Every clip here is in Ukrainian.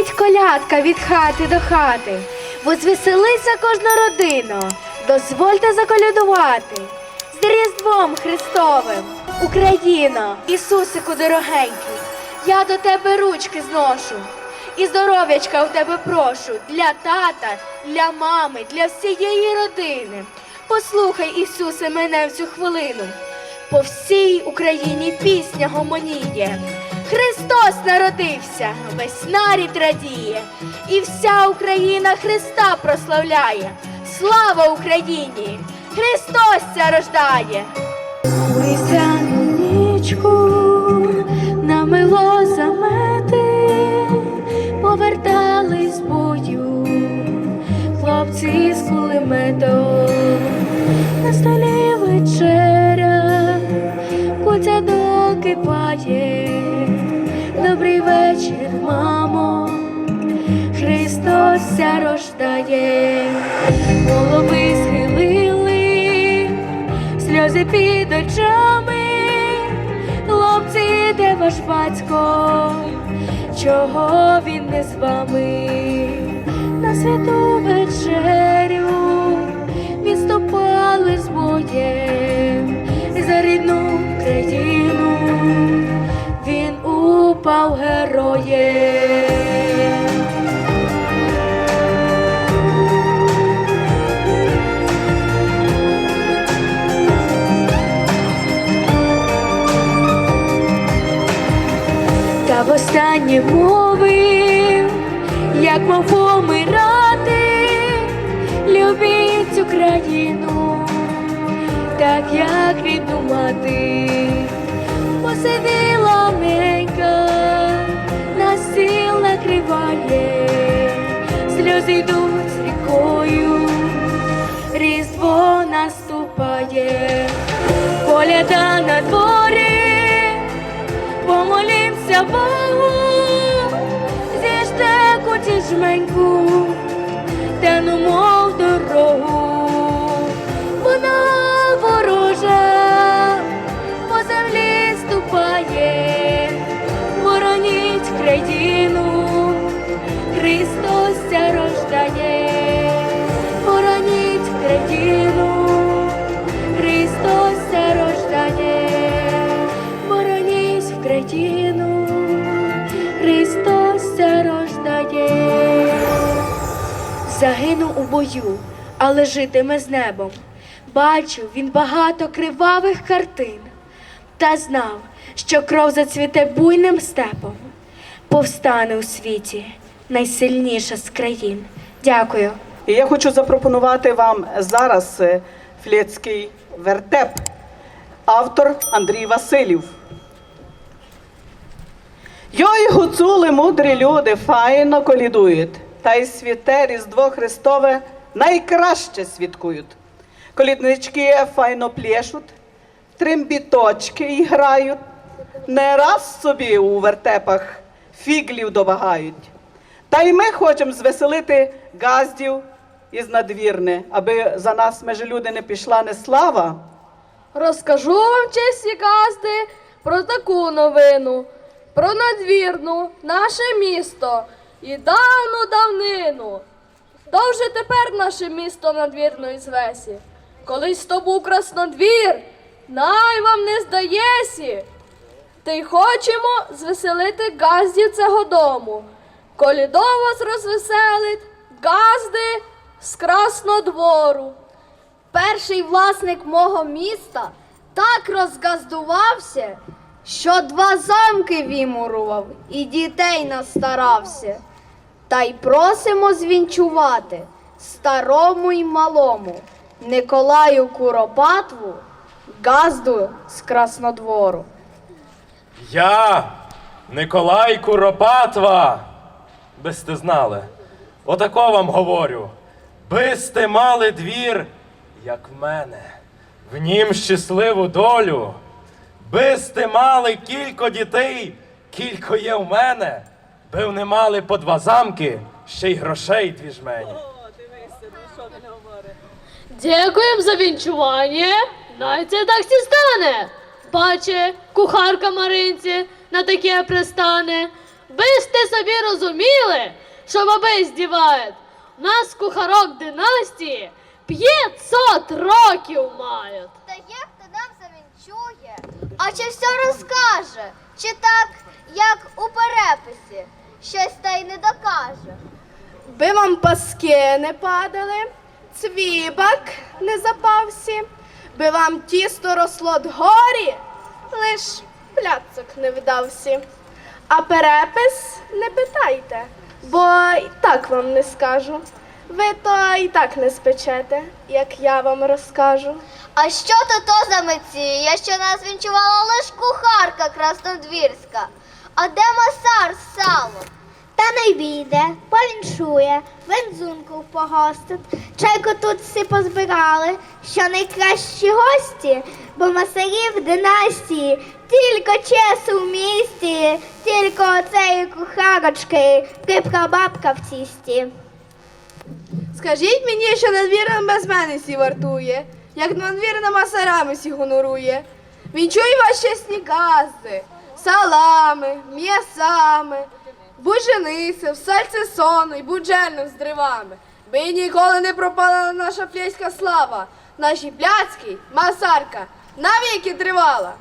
Гримить колядка від хати до хати, возвеселиться кожна родина. Дозвольте заколядувати з Різдвом Христовим, Україно, Ісусику дорогенький, я до тебе ручки зношу. І здоров'ячка у тебе прошу для тата, для мами, для всієї родини. Послухай, Ісусе, мене в цю хвилину. По всій Україні пісня гомоніє. Христос народився, весь нарід радіє, і вся Україна Христа прославляє. Слава Україні! Христос ся рождає! Весяну нічку намило замети, повертались з бою, хлопці з кулеметом, Христос ся рождає, голови схилили, сльози під очами, хлопці, де ваш батько, чого він не з вами, на святу вечерю відступали з боєм. За рідну країну, він упав героєм. Востаннє мовив, як мав помирати, любіть Україну, так як рідну мати, посиділа ненька, на стіл накриває, сльози йдуть рікою, різдво наступає, коляда на дворі помолімся Богу, judgment cool. Загинув у бою, але житиме з небом. Бачив він багато кривавих картин та знав, що кров зацвіте буйним степом. Повстане у світі найсильніша з країн. Дякую. І я хочу запропонувати вам зараз е, флєцький вертеп. Автор Андрій Василів. Йой, гуцули, мудрі люди, файно колідують, та й святе Різдво Христове найкраще святкують. Коліднички файно плєшуть, трембіточки і грають, не раз собі у вертепах фіглів добагають. Та й ми хочемо звеселити газдів із надвірне, аби за нас межелюди не пішла не слава. Розкажу вам, чесні газди, про таку новину, про надвірну, наше місто і давну давнину. То вже тепер наше місто надвірної звесі. Колись то був краснодвір, най вам не здаєсі. Та й хочемо звеселити газдів цього дому. Колідо вас розвеселить, газди з краснодвору. Перший власник мого міста так розгаздувався, що два замки вимурував і дітей настарався. Та й просимо звінчувати старому й малому Николаю Куропатву, газду з Краснодвору. Я, Николай Куропатва, би сте знали, отако вам говорю, би сте мали двір, як в мене, в нім щасливу долю, би сте мали кілько дітей, кілько є в мене, би не мали по два замки, ще й грошей дві жмені. Дякуємо за вінчування. Най це так сі стане. Баче, кухарка Маринці на таке пристане. Би сте собі розуміли, що баби здівають. У нас кухарок династії 500 років мають. Та як то нам завінчує? А чи все розкаже? Чи так, як у переписі, щось та й не докаже? Би вам паски не падали, цвібак не запався, би вам тісто росло дгорі, лиш пляцок не вдався. А перепис не питайте, бо і так вам не скажу. Ви то і так не спечете, як я вам розкажу. А що то то за меція, що нас вінчувала лиш кухарка краснодвірська? А де масар з салом? Та не війде, повіншує, вензунку погостить. Чайку тут всі позбирали, що найкращі гості, бо масарів династії, тільки чесу в місті, тільки оцеї кухарочки, крипка бабка в тісті. Скажіть мені, що надвірним без мене сі вартує, як надвірним масарами сі гонорує. Вінчуй вас чесні газди, салами, м'ясами, бужениси, в сальце сону і буджельним з дривами. Би ніколи не пропала наша плєська слава, нашій пляцькій масарка навіки тривала.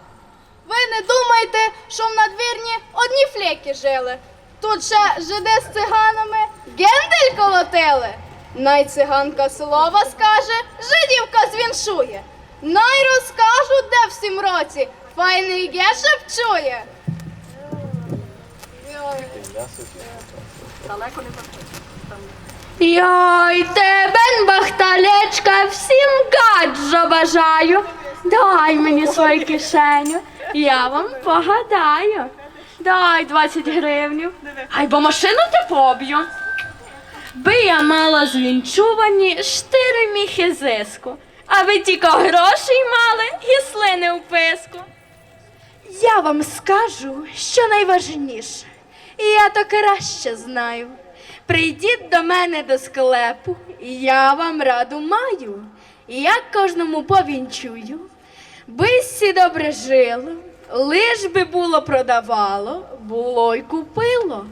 Ви не думайте, що в надвірні одні флеки жили. Тут ще жиди з циганами гендель колотили. Най циганка слова скаже, жидівка звіншує. Най розкажуть, де в сім році файний гешеп чує. Йой, тебе бахталечка, всім гаджо бажаю. Дай мені свою кишеню, я вам погадаю. Дай 20 гривнів, хай бо машину ти поб'ю. Би я мала звінчувані штири міхи зиску, а ви тільки грошей мали і слини у писку. Я вам скажу, що найважніше, і я то краще знаю. Прийдіть до мене до склепу, я вам раду маю. І я кожному повінчую, би всі добре жило, лиш би було продавало, було й купило.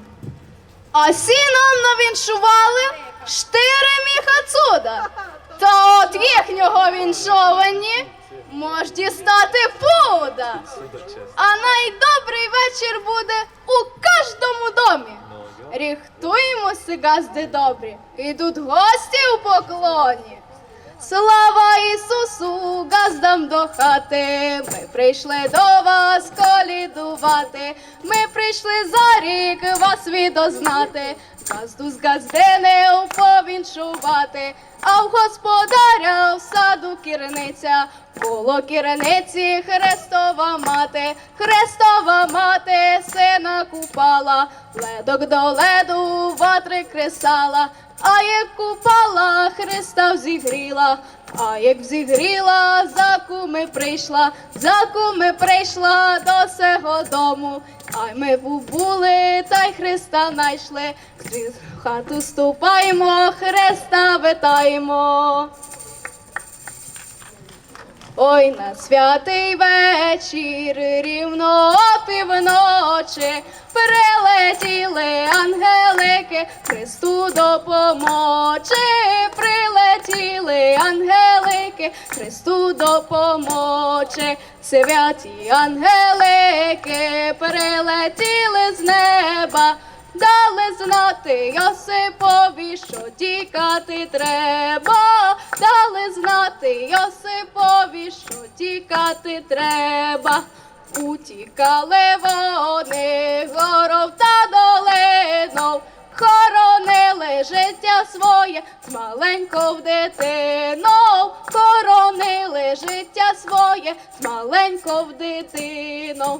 А сі нам навіншували штири міха цуда. Та от їхнього віншовані мож дістати пуда. А найдобрий вечір буде у кожному домі. Ріхтуємося, газди добрі, ідуть гості у поклоні. Слава Ісусу, газдам до хати. Ми прийшли до вас колідувати. Ми прийшли за рік вас відознати. Газду з газдини повіншувати. А в господаря в саду кірниця. Було кірниці Христова мати, Христова мати сина купала, ледок до леду ватри кресала, а як купала, Христа взігріла, а як взігріла, за куми прийшла, за куми прийшла до сего дому. А й ми були, та й Христа найшли. В хату ступаємо, Христа витаємо. Ой, на святий вечір, рівно півночі, прилетіли ангелики, Христу допомочі, прилетіли ангелики, Христу допомочі, святі ангелики, прилетіли з неба. Дали знати Йосипові, що тікати треба. Дали знати Йосипові, що тікати треба. Утікали вони горов та долинов, хоронили життя своє з маленькою дитиною, хоронили життя своє з маленькою дитиною.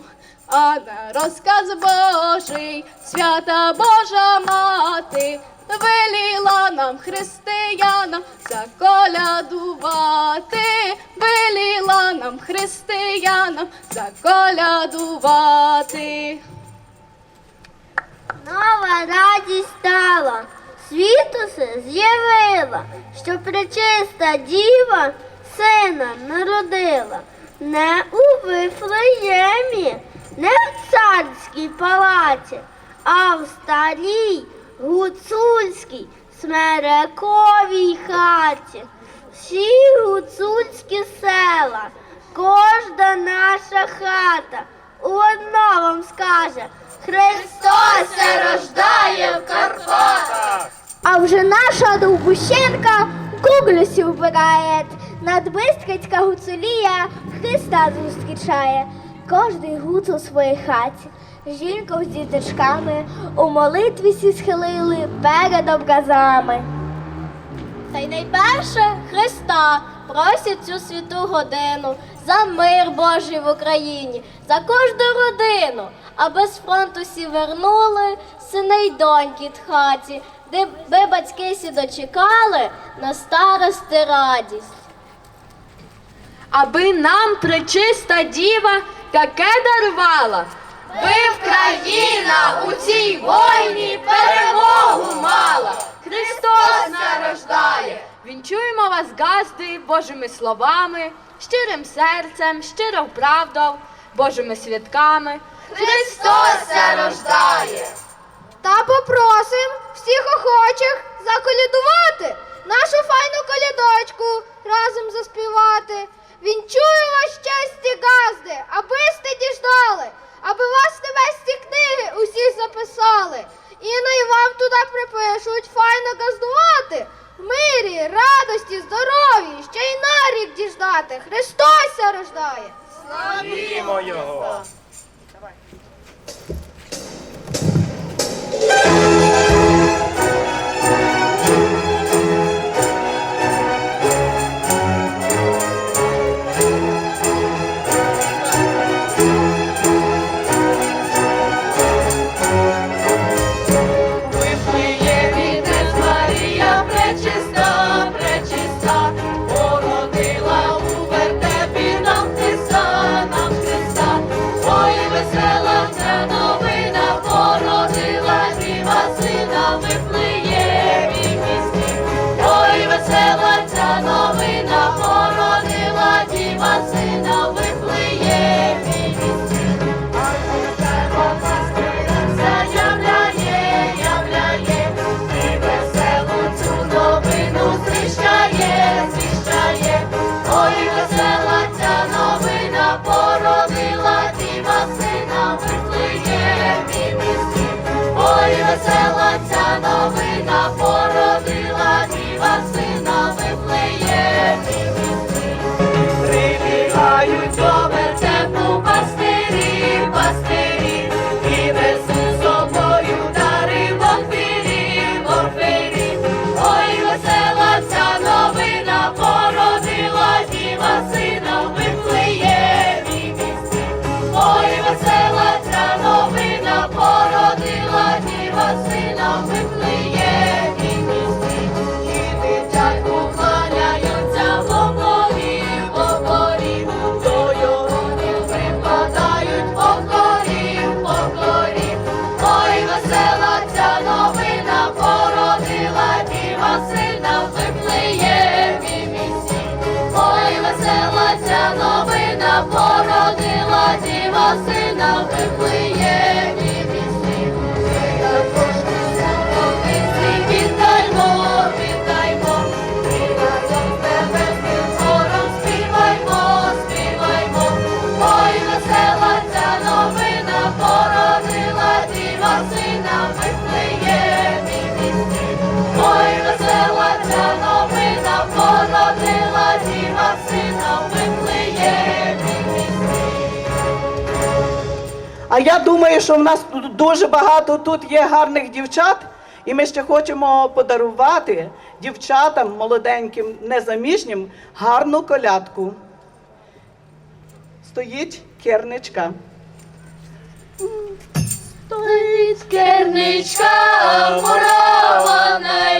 А на розказ Божий, свята Божа мати, веліла нам християнам заколядувати, веліла нам християнам заколядувати. Нова радість стала, світу се з'явила, що пречиста діва сина народила. Не у Вифлеємі, не в царській палаці, а в старій гуцульській смерековій хаті. Всі гуцульські села, кожна наша хата. Одно вам скаже Христос рождає в Карпатах. А вже наша Довбущенка Гуглюсі вбирає. Надбистрицька гуцулія Христа зустрічає. Кожний гуц у своїй хаті. Жінка з діточками у молитві сі схилили перед образами. Та й найперше Христа просять цю святу годину за мир Божий в Україні, за кожну родину, аби з фронту сі вернули сини й доньки тхаті, де би батьки сі дочекали на старости радість. Аби нам пречиста діва таке дарувала. Би Україна у цій війні перемогу мала. Христос нарождає. Вінчуємо вас, газди, Божими словами, щирим серцем, щирою правдою, Божими святками. Христос рождає. Та попросим всіх охочих заколядувати, нашу файну колядочку разом заспівати. Вінчую вас щасті газди, аби сте діждали, аби вас небесні книги усі записали. І най вам туди припишуть файно газдувати. В мирі, радості, здоров'ї, ще й на рік діждати. Христос рождає. Славімо його! Марія весела ця новина А я думаю, що в нас дуже багато тут є гарних дівчат, і ми ще хочемо подарувати дівчатам молоденьким, незаміжнім гарну колядку. Стоїть керничка. Стоїть керничка мурована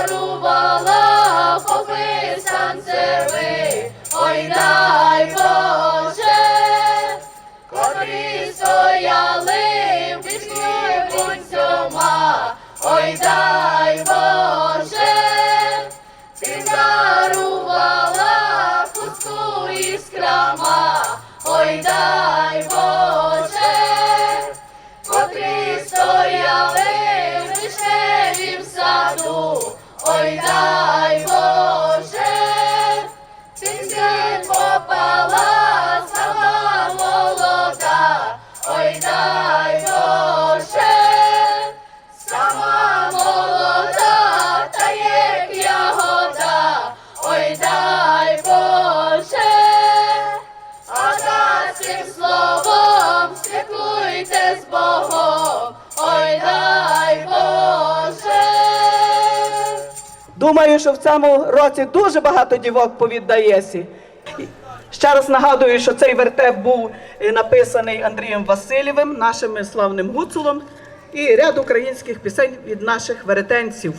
дарувала попи санцеви, ой дай Бог. Святкуйте ой дай Боже. Думаю, що в цьому році дуже багато дівок повіддаєсі. Ще раз нагадую, що цей вертеп був е, написаний Андрієм Васильєвим, нашим славним гуцулом, і ряд українських пісень від наших веретенців.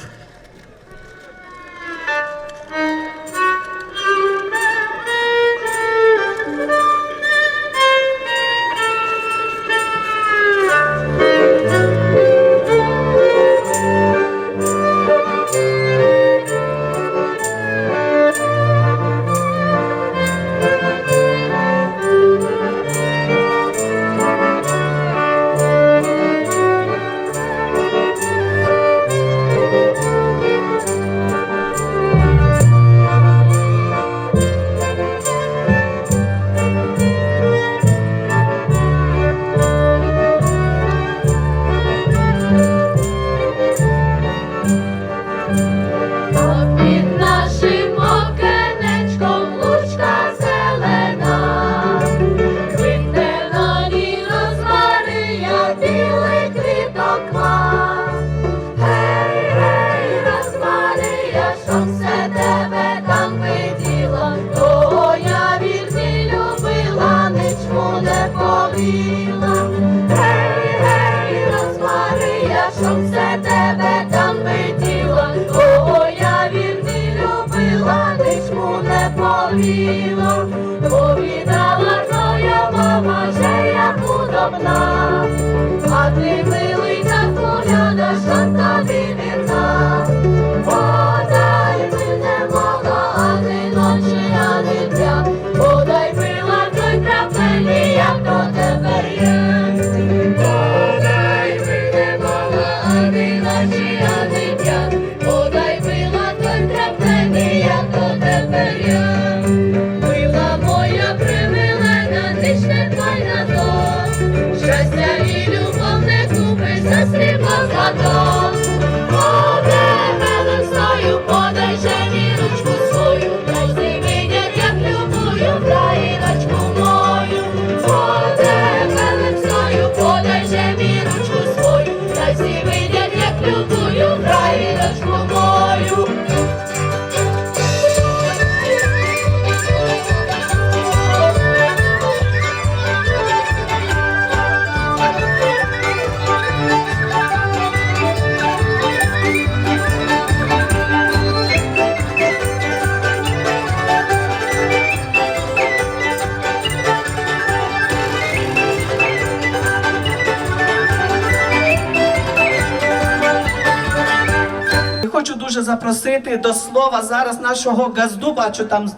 Хочу запросити до слова зараз нашого газду, бачу там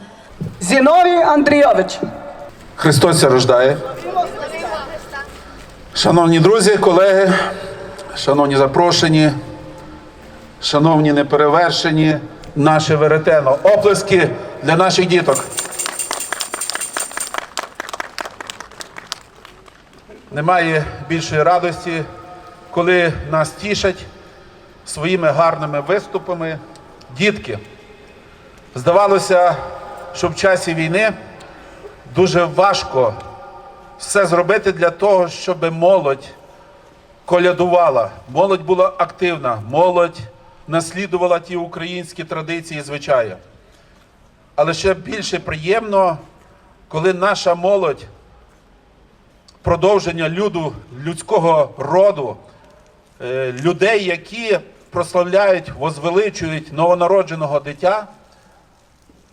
Зіновій Андрійович. Христос рождає. Шановні друзі, колеги, шановні запрошені, шановні неперевершені, наше веретено. Оплески для наших діток. Немає більшої радості, коли нас тішать своїми гарними виступами дітки. Здавалося, що в часі війни дуже важко все зробити для того, щоб молодь колядувала, молодь була активна, молодь наслідувала ті українські традиції і звичаї. Але ще більше приємно, коли наша молодь, продовження люду, людського роду, е, людей, які прославляють, возвеличують новонародженого дитя,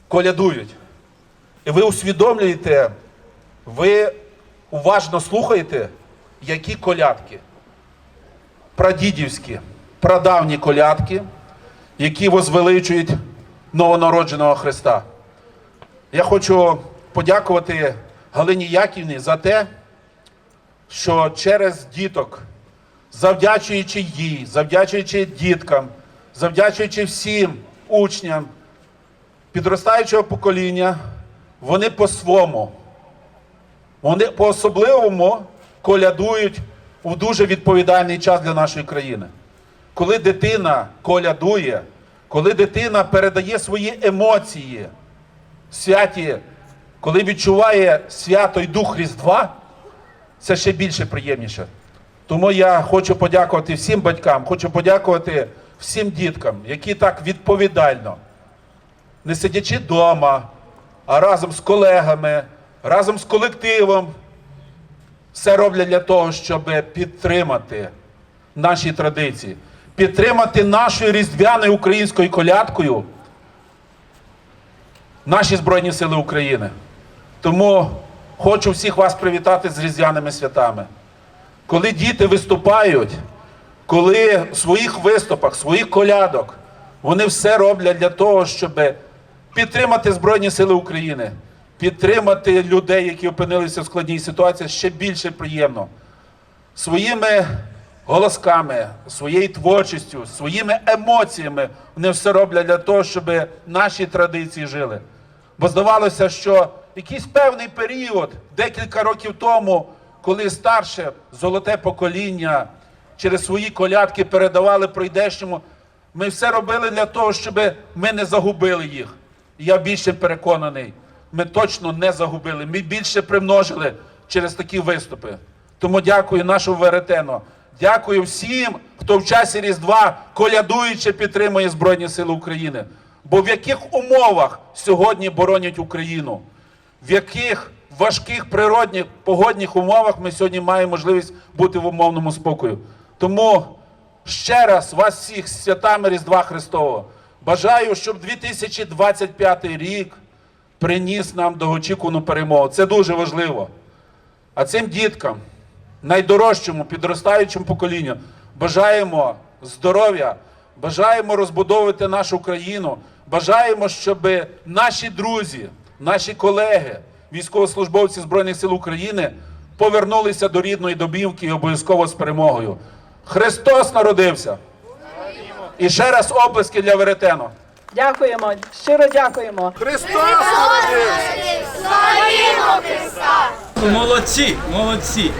колядують. І ви усвідомлюєте, ви уважно слухаєте, які колядки. Прадідівські, прадавні колядки, які возвеличують новонародженого Христа. Я хочу подякувати Галині Яківні за те, що через діток, завдячуючи їй, завдячуючи діткам, завдячуючи всім учням підростаючого покоління, вони по-своєму, вони по-особливому колядують у дуже відповідальний час для нашої країни. Коли дитина колядує, коли дитина передає свої емоції святі, коли відчуває свято і дух Різдва, це ще більше приємніше. Тому я хочу подякувати всім батькам, хочу подякувати всім діткам, які так відповідально, не сидячи вдома, а разом з колегами, разом з колективом, все роблять для того, щоб підтримати наші традиції, підтримати нашою різдвяною українською колядкою наші Збройні Сили України. Тому хочу всіх вас привітати з різдвяними святами. Коли діти виступають, коли в своїх виступах, своїх колядок, вони все роблять для того, щоб підтримати Збройні Сили України, підтримати людей, які опинилися в складній ситуації, ще більше приємно. Своїми голосками, своєю творчістю, своїми емоціями вони все роблять для того, щоб наші традиції жили. Бо здавалося, що якийсь певний період, декілька років тому, коли старше золоте покоління через свої колядки передавали прийдешньому, ми все робили для того, щоб ми не загубили їх. Я більше переконаний, ми точно не загубили. Ми більше примножили через такі виступи. Тому дякую нашому веретену. Дякую всім, хто в часі Різдва колядуючи підтримує Збройні Сили України. Бо в яких умовах сьогодні боронять Україну, в яких важких природних погодних умовах ми сьогодні маємо можливість бути в умовному спокою. Тому ще раз вас всіх з святами Різдва Христового. Бажаю, щоб 2025 рік приніс нам довгоочікувану перемогу. Це дуже важливо. А цим діткам, найдорожчому підростаючому поколінню, бажаємо здоров'я, бажаємо розбудовувати нашу країну, бажаємо, щоб наші друзі, наші колеги, військовослужбовці Збройних сил України повернулися до рідної домівки і обов'язково з перемогою. Христос народився! І ще раз оплески для Веретено. Дякуємо, щиро дякуємо. Христос народився! Молодці, молодці.